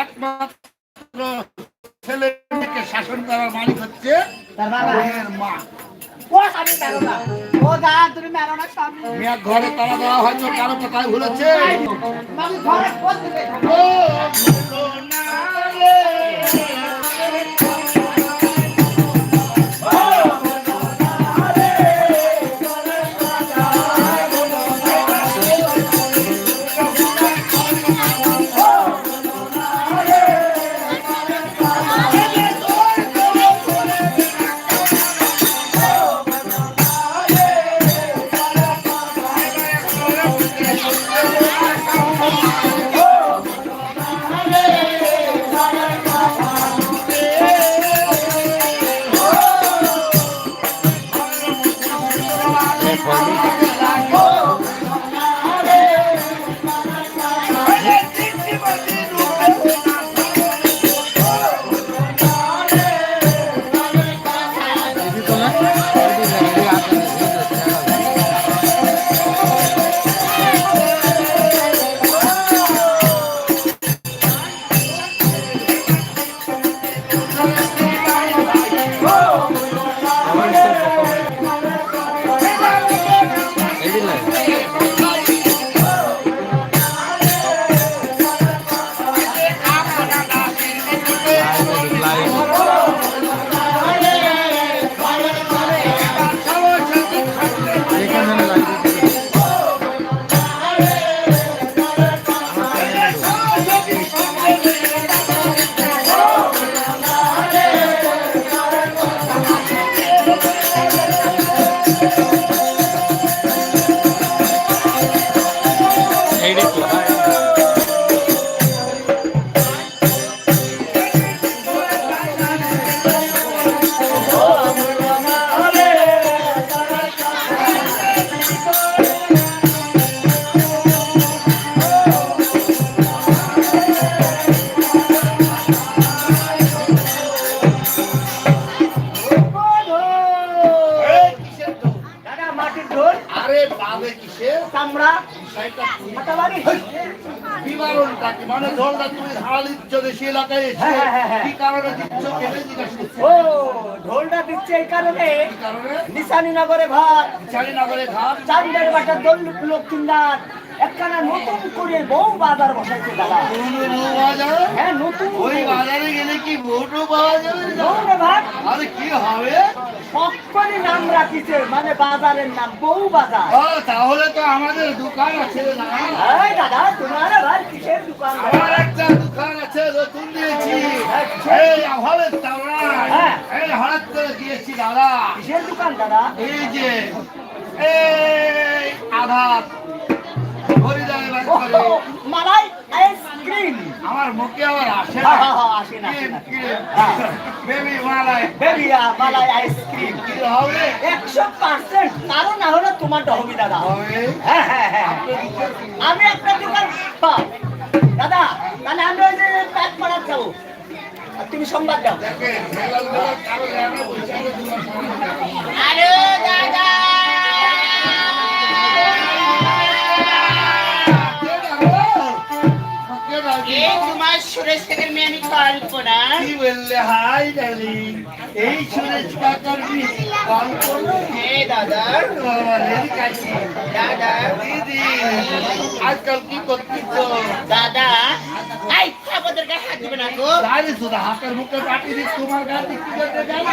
একমাত্র ছেলেকে শাসন করার মালিক হচ্ছে তার মা ঘরে তারা দেওয়া হয়তো কারও কথায় ভুলেছে মামি ঘরে আরে বাবে কিসের চামড়া। বিবরণটা কি? মানে ঢোলটা তুমি ধারা দিচ্ছ দেশি এলাকায় এসে? হ্যাঁ, হ্যাঁ, হ্যাঁ। কি কারণে দিচ্ছ কেটে জিজ্ঞাসা ও ঢোলটা দিচ্ছে এই কারণে। কি কারণে? নিশানি নগরে ভাত। চারিনগরে ঘাট চান্দের বাটা দল লোক লক্ষ্মীদার একখানা নতুন করে বউ বাজার বসাইছে দাদা। হ্যাঁ নতুন ওই বাজারে গেলে কি ভোটও পাওয়া যাবে? বউরে ভাত আরে কি হবে? সবকটি নাম রাখিছে মানে বাজারের নাম বউ বাজার। ও, তাহলে তো আমাদের দোকান আছে না এই দাদা তোমার আবার কিসের দোকান? আমার একটা দোকান আছে নতুন দিয়েছি। এই হলের তাওড়ায় হ্যাঁ। এই হঠাৎ করে দিয়েছি দাদা। কিসের দোকান দাদা? এই যে এই আধার। মালাই আইসক্রিম আমার মুখে আবার আসে হ্যাঁ, না হ্যাঁ, হ্যাঁ, আসে না। হ্যাঁ। বেবি মালাই বেবিয়া মালাই আইসক্রিম কি হবে? একশো পার্সেন্ট কারও না হলে তোমারটা হবে দাদা। হ্যাঁ হ্যাঁ হ্যাঁ আমি একটা দোকান দাদা তাহলে আমি ওই যে প্যাক করার যাব তুমি সংবাদ দাও। তোমার সুরেশ থেকে মেয়ে আমি কল্পনা কি বললে হাই ডার্লিং এই সুরেশ কাকার কাছে। দাদা। দিদি আজকাল কি করছিস দাদা খাবারের গায়ে হাত দিবে না গো। জানি শুধু হাতের মুখে পাঠিয়ে দিস তোমার কাছে কি করতে জানো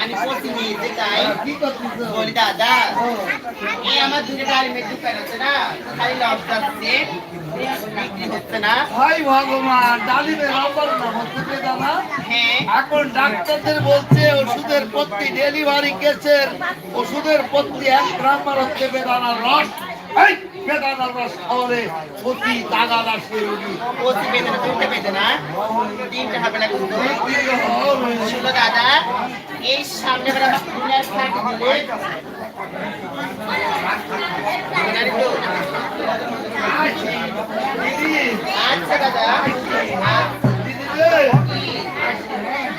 আমি নিয়ে যেতে চাই কি করছিস বলি দাদা এই আমার দুটো ডালিমের দোকান আছে না? খালি লবটা আছে ভগবান ডালিমের অপর না হচ্ছে দাদা হ্যাঁ। এখন ডাক্তারদের বলছে ওষুধের প্রতি ডেলিভারি কেসের ওষুধের প্রতি এক গ্রাম হচ্ছে বেদানার রস বেদানার রস খাওয়ালে প্রতি তাগাদ আসে রোগী। প্রতি বেদনা দুটো বেদনা তিনটা হবে না কিন্তু। দাদা এই সামনে বেলা ফুলের? আচ্ছা দাদা।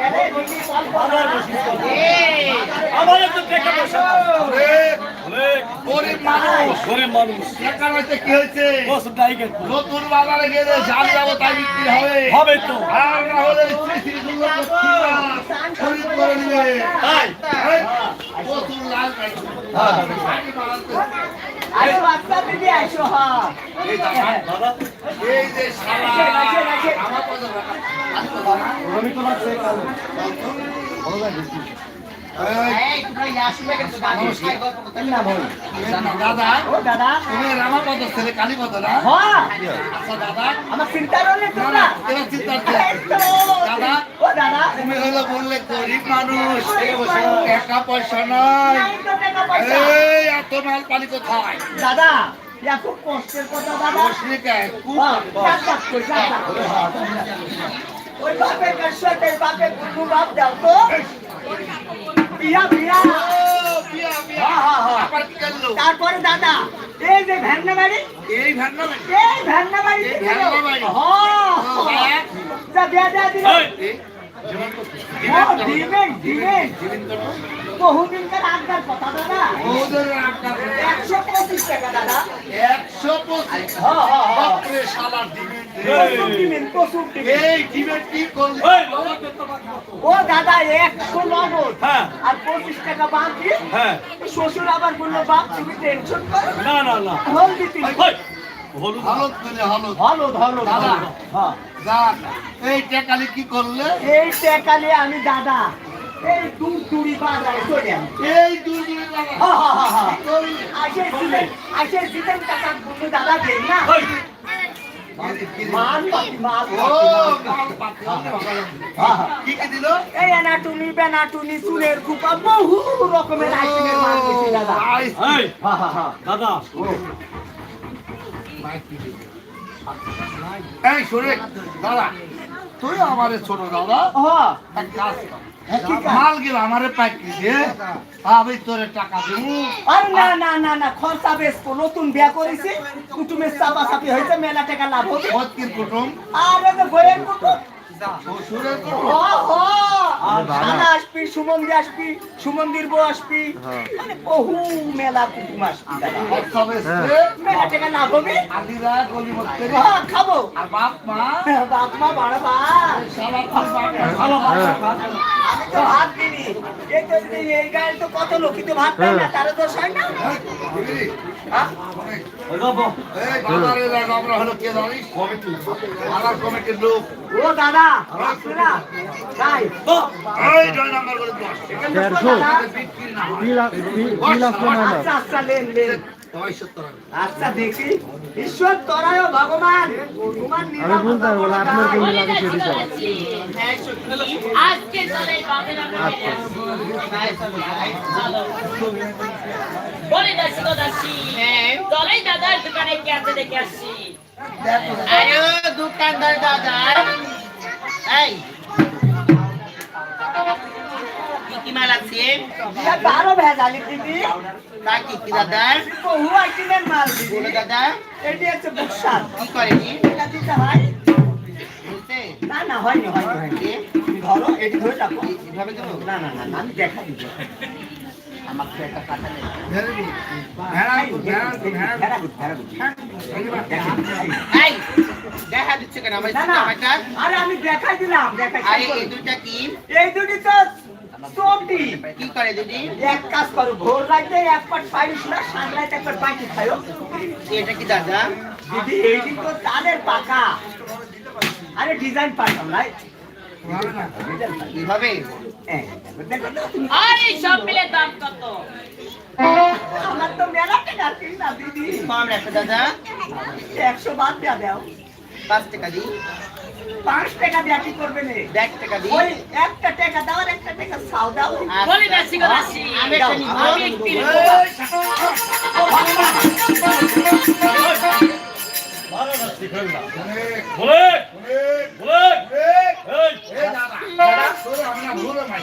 না তো টাকা পয়সা গরিব মানুষ গরিব মানুষ টাকা নয়তো কি হয়েছে বস ডাইগেট নতুন বাজারে গেলে জাল যাব তাই বিক্রি হবে হবে তো আর না হলে লক্ষ্মীরা খরিদ করে নিবে তাই এই, লাল পাইছে। শাড়ি বানাতে। দিদি আইসো হ্যাঁ এই যে শালা, তুমি হলো বললে গরিব মানুষ টাকা পয়সা। এই এত মাল পালি কোথায় দাদা কষ্টের কথা দাদা। ওই বাপের বাপ দাও তো। বিয়া বিয়া? তারপরে দাদা এই যে ভ্যান্না বাড়ি। এই ভ্যান্না বাড়ি। এই ভ্যান্না বাড়ি? যা বিয়া দেয়া দিল এই, আড্ডার কথা দাদা। ওদের একশো পঁচিশ টাকা দাদা। একশো পঁচিশ। হ্যাঁ হ্যাঁ হ্যাঁ। এই কি? ও দাদা একশো নগদ। হ্যাঁ। আর পঁচিশ টাকা হ্যাঁ। শ্বশুর আবার বলল বাপ তুমি টেনশন করো না। না না হলদি তিন ওই, হলুদ। হলুদ দিলে হলুদ। হলুদ হলুদ দাদা। হ্যাঁ। এই টেকালি কি করলে? এই টেকালে আমি দাদা এই দূর দূরি বাজারে চলে আমি এই দুই দিন লাগা। হ্যাঁ হ্যাঁ হ্যাঁ হ্যাঁ কি করলি? আসে দিলেন আসে দিলেন দাদা দেন না মান পাতি ও, মাল হ্যাঁ। কি কি দিল? এই এনাটুনি বেনাটুনি চুলের কুপা বহু রকমের আইটেমের মাল দিছি দাদা ও, আইস। হ্যাঁ হ্যাঁ হ্যাঁ দাদা এই শোনে দাদা তুই আমারে ছোট দাদা হ্যাঁ এক কাজ কর। মাল গেল আমারে পাইকি দে আমি তোরে টাকা দেবো। আর না না না না খরচা বেশ নতুন বিয়া করেছি। কুটুমের চাপা চাপি হয়েছে মেলা টাকা লাভ হবে কুটুম। আরে ঘরের কুটুম আসবি সুমন্দি আসবি সুমন্দির বউ আসবি। মানে বহু মেলা কুটুম আসবি বেচতে, মেলা টাকা গলি মধ্যে হ্যাঁ, খাব। বাপ মা? বাপ মা বড় ভালো আমি তো ভাত দিনি এই তো দিদি, এই গায়ে তো কত লোক কিন্তু ভাত দেয় না তারা তো হয় না? কে আচ্ছা দেখি। ঈশ্বর তোরাও ভগবান। তোমার আমি বলতে পারব আপনার কোন আজকে চলে বাপের বলে দাসি গো দাসি। চলে দাদার দোকানে কেটে দেখে আসছি। আরে দোকানদার দাদা এই। কি কি মাল আছে? আরও ভেজালি দিদি। তা কি কি দাদা? বহু আইটেমের মাল বলে দাদা। এটি কি দিতে হয়? না না হয়নি হয়নি হয়নি। ধরো এটি ধরে রাখো। এভাবে দেবো না না না না, আমি দেখা দিব আমাকে একটা কথা নেই। Very good. Very good very good very very good, ভেড়া গুড। দেখেন, এই। এই দেখা দিচ্ছে কেন? আমার না না। আমারটা আরে আমি দেখাই দিলাম দেখাই আরে এই দুটা কি? এই দুটি তো চটি কি করে দিদি এক কাজ করো ভোর রাইতে এক পাট পাইস না সানলাইট এক পাট পাইটি খাইও। এটা কি দাদা? দিদি এইটি তো তাদের পাকা আরে ডিজাইন পাইতাম নাই। কীভাবে? হ্যাঁ। আরে সব মিলে দাম কত? আমার তো মেলা টাকা কিনা দিদি। কম রাখো দাদা। একশো বাদ দেওয়া দাও। পাঁচ টাকা দিই। পাঁচ টাকা দেওয়া কি করবে না এক টাকা দিই। একটা টাকা দাও আর একটা টাকা সাও দাও।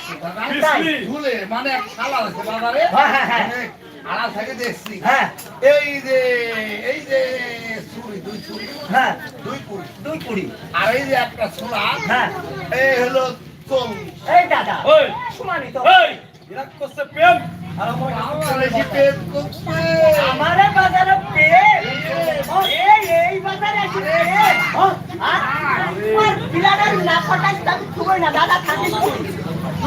ভুলে মানে শালা আছে বাজারে হ্যাঁ, হ্যাঁ, হ্যাঁ। অনেক আড়া থেকে দেখছি। হ্যাঁ। এই যে এই যে ছুরি দুই ছুরি। হ্যাঁ। দুই কুড়ি। দুই কুড়ি। আর এই যে একটা ছোলা। হ্যাঁ। এই হলো চল্লিশ। এই দাদা ওই। সমানই তো। এই বিরাট করছে প্রেম। আর আমার বাজারে পেয়ে এই এই বাজারে পেয়ে আর বিলাদের না। খুবই দাদা থাকিস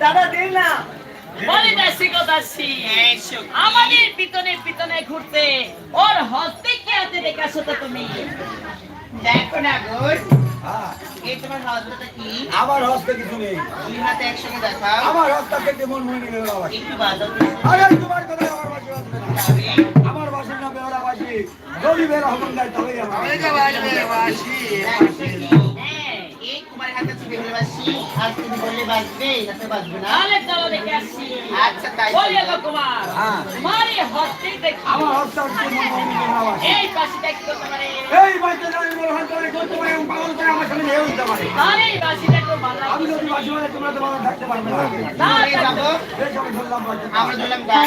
দাদা দিন না। বলে দাসি গো দাসি আমাদের পিতনে পিতনে ঘুরতে ওর হস্তে কি হাতে দেখে আসো তো তুমি। দেখো না গোর হ্যাঁ। আমার হস্তে কিছু নেই। আমার হস্তা থেকে মন মনে গেল বাবা। একটু বাজাও আরে তোমার কথা আমার বাসি আমার বাসির নাম বেহরা বাসি যদি বের হবেন তবেই আমার এই হাতে ছবি হলে বাসি আর তুমি বললে বাজবে যাতে বাজবে না। তাহলে চলো দেখে আসি আচ্ছা তাই বলি হ্যাঁ। তোমার এই হস্তে দেখি। আমার হস্তা গেল এই পাশে কি করতে পারে এই বাচ্চা জানি বলে হাত ধরে করতে পারে এবং পাগল করে আমার সামনে হেউ দিতে পারে। তাহলে বাসিটা একটু ভালো আমি যদি বাসি মানে তোমরা তো ভালো থাকতে পারবে না। না যাব এই ধরলাম আমরা ধরলাম গান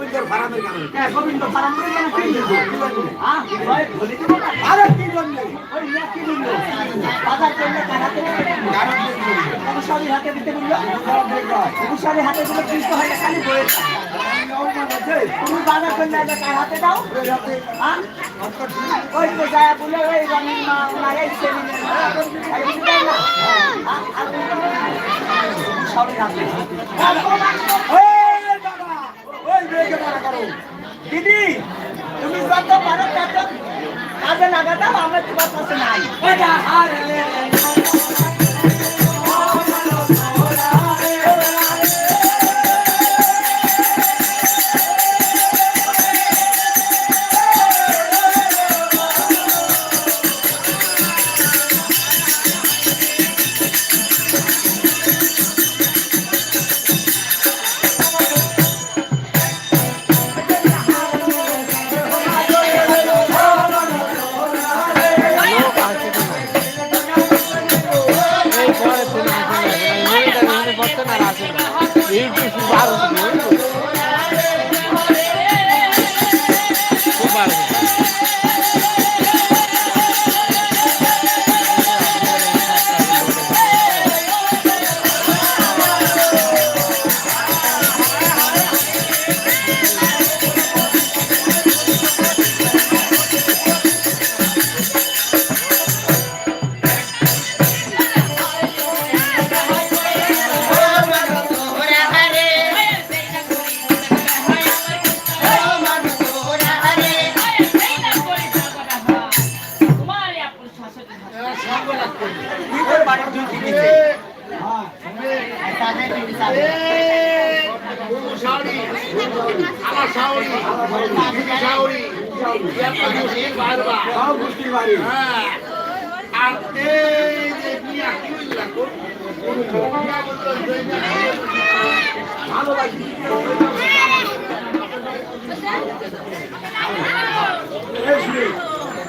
গোবিন্দর ফারামের হ্যাঁ, গোবিন্দ হ্যাঁ? ওই বলি দিব আরে কি জন্য? ওই কি বলল বাজার করলে কারাতে কবুসারি হাতে দিতে বলল। হাতে দিলে কিন্তু হয় খালি বইয়ের তুমি বাজার করলে আগে কার হাতে দাও। হ্যাঁ? ওই তো যায় বলে ওই রঙিন মা ওনার এই সেমিনে না আর সরি হাতে ওই দাদা ওই মেয়েকে মানা করো দিদি তুমি যত পারো তত কাজে লাগাতাম আমরা তোমার কাছে নাই।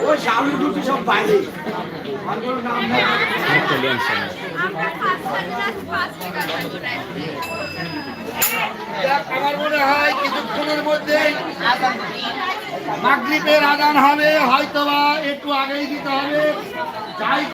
ওই সামনে দুটি সব বাইরে আমার মনে হয় কিছুক্ষণের মধ্যে মাগরিবের আদান হবে হয়তোবা একটু আগেই দিতে হবে।